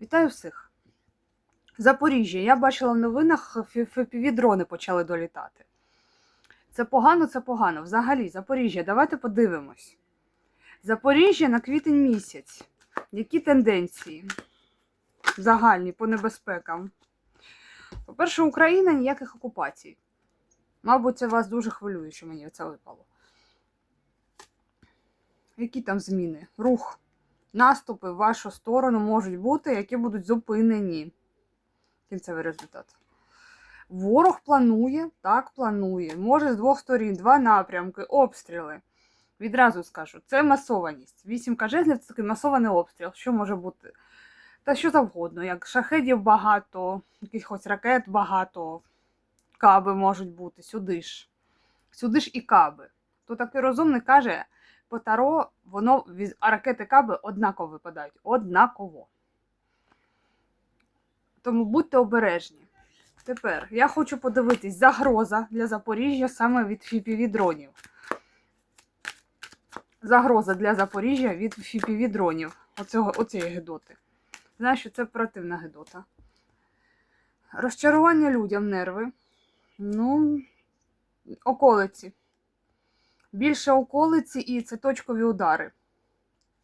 Вітаю всіх. Запоріжжя. Я бачила в новинах, ФПВ-дрони почали долітати. Це погано, це погано. Взагалі, Запоріжжя, давайте подивимось. Запоріжжя на квітень місяць. Які тенденції загальні по небезпекам? По-перше, Україна ніяких окупацій. Мабуть, це вас дуже хвилює, що мені це випало. Які там зміни? Рух наступи в вашу сторону можуть бути, які будуть зупинені. Кінцевий результат. Ворог планує, так планує. Може з двох сторін, два напрямки, обстріли. Відразу скажу, це масованість. Вісімка жезлів це такий масований обстріл. Що може бути? Та що завгодно, як шахедів багато, якихось ракет багато, каби можуть бути, сюди ж. Сюди ж і каби. То такий розумний каже, по таро воно а ракети каби однаково випадають. Однаково. Тому будьте обережні. Тепер я хочу подивитись загроза для Запоріжжя саме від fpv дронів. Загроза для Запоріжжя від fpv дронів. Оцього, оцієї гедоти. Знаю, що це оперативна гедота. Розчарування людям нерви. Ну, околиці. Більше околиці і це точкові удари.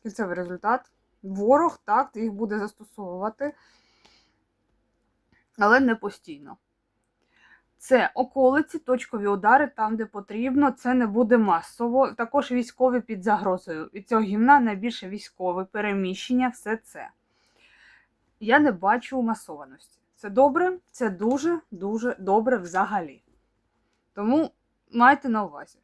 Кінцевий результат. Ворог, так, їх буде застосовувати, але не постійно. Це околиці, точкові удари там, де потрібно, це не буде масово. Також військові під загрозою. І цього гімна найбільше військове переміщення, все це. Я не бачу масованості. Це добре, це дуже-дуже добре взагалі. Тому майте на увазі.